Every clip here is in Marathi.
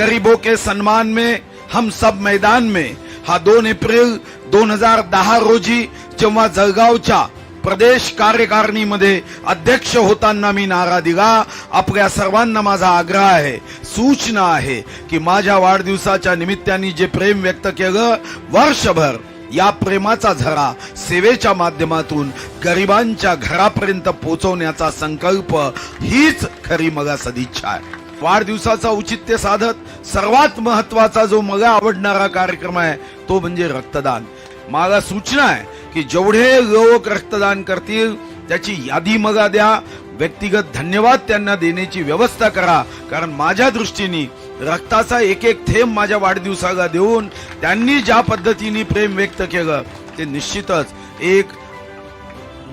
गरीबों के सन्मान में हम सब मैदान में। हा दोन एप्रिल दोन हजार दहा रोजी जेव्हा जळगावच्या प्रदेश कार्यकारिणीमध्ये अध्यक्ष होताना मी नारा दिला आपल्या सर्वांना माझा आग्रह आहे सूचना आहे की माझ्या वाढदिवसाच्या निमित्ताने जे प्रेम व्यक्त केलं वर्षभर या प्रेमाचा झरा सेवेच्या माध्यमातून गरिबांच्या घरापर्यंत पोहोचवण्याचा संकल्प हीच खरी मला सदिच्छा आहे. वाढदिवसाचा औचित्य साधत सर्वात महत्त्वाचा जो मला आवडणारा कार्यक्रम आहे तो म्हणजे रक्तदान. मला सूचना आहे की जेवढे लोक रक्तदान करतील त्याची यादी मला द्या. व्यक्तिगत धन्यवाद त्यांना देण्याची व्यवस्था करा. कारण माझ्या दृष्टीने रक्ताचा एक एक थेंब माझ्या वाढदिवसाला देऊन त्यांनी ज्या पद्धतीने प्रेम व्यक्त केलं ते निश्चितच एक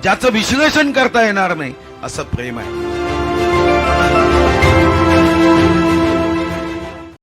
ज्याचं विश्लेषण करता येणार नाही असं प्रेम आहे.